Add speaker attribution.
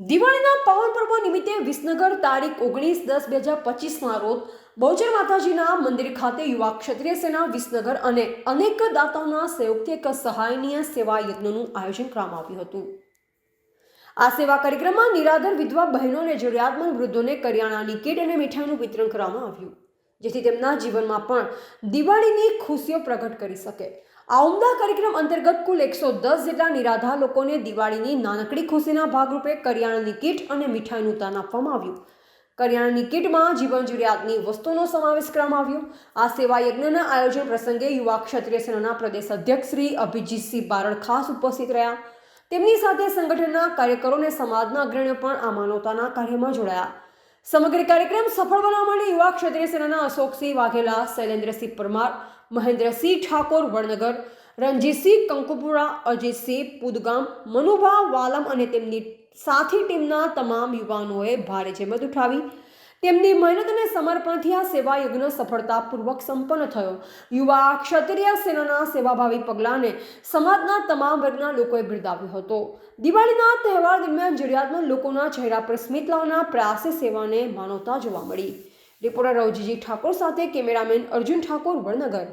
Speaker 1: દિવાળીના પાવન પર્વ નિમિત્તે વિસનગર તારીખ ઓગણીસ દસ બે હજાર પચીસના રોજ બહુચર માતાજીના મંદિર ખાતે યુવા ક્ષત્રિય સેના વિસનગર અને અનેક દાતાઓના સંયુક્ત એક સહાયનીય સેવા યજ્ઞનું આયોજન કરવામાં આવ્યું હતું. આ સેવા કાર્યક્રમમાં નિરાધર વિધવા બહેનો અને જરૂરિયાતમંદ વૃદ્ધોને કરિયાણાની કીટ અને મીઠાઈનું વિતરણ કરવામાં આવ્યું. જેથી તેમના જીવનમાં પણ દિવાળીની ખુશીઓ પ્રગટ કરી શકે. આ ઉમદા કાર્યક્રમ અંતર્ગત કુલ એકસો દસ જેટલા નિરાધાર લોકોને દિવાળીની નાનકડી ખુશીના ભાગરૂપે કરિયાણાની કીટ અને મીઠાઈનું દાન આપવામાં આવ્યું. કરિયાણાની કીટમાં જીવન જરૂરિયાતની વસ્તુનો સમાવેશ કરવામાં આવ્યો. આ સેવા યજ્ઞના આયોજન પ્રસંગે યુવા ક્ષત્રિય સેનાના પ્રદેશ અધ્યક્ષ શ્રી અભિજીતસિંહ બારડ ખાસ ઉપસ્થિત રહ્યા. તેમની સાથે સંગઠનના કાર્યકરો અને સમાજના અગ્રણીઓ પણ આ માનવતાના કાર્યમાં જોડાયા. સમગ્ર કાર્યક્રમ સફળ બનાવવા માટે યુવા ક્ષત્રિય સેનાના અશોકસિંહ વાઘેલા, શૈલેન્દ્રસિંહ પરમાર, મહેન્દ્રસિંહ ઠાકોર, વડનગર, રણજીતસિંહ કંકુપુરા, અજીતસિંહ પુદગામ, મનુભા વાલમ અને તેમની સાથી ટીમના તમામ યુવાનોએ ભારે જહેમત ઉઠાવી તેમની મહેનત અને સમર્પણથી આ સેવા યજ્ઞ સફળતાપૂર્વક સંપન્ન થયો. યુવા ક્ષત્રિય સેનાના સેવાભાવી પગલાંને સમાજના તમામ વર્ગના લોકોએ બિરદાવ્યો હતો. દિવાળીના તહેવાર દરમિયાન જરૂરિયાતમાં લોકોના ચહેરા પર સ્મિત લાવવાના પ્રયાસે સેવાને માનવતા જોવા મળી. રિપોર્ટર રવજીજી ઠાકોર સાથે કેમેરામેન અર્જુન ઠાકોર, વડનગર.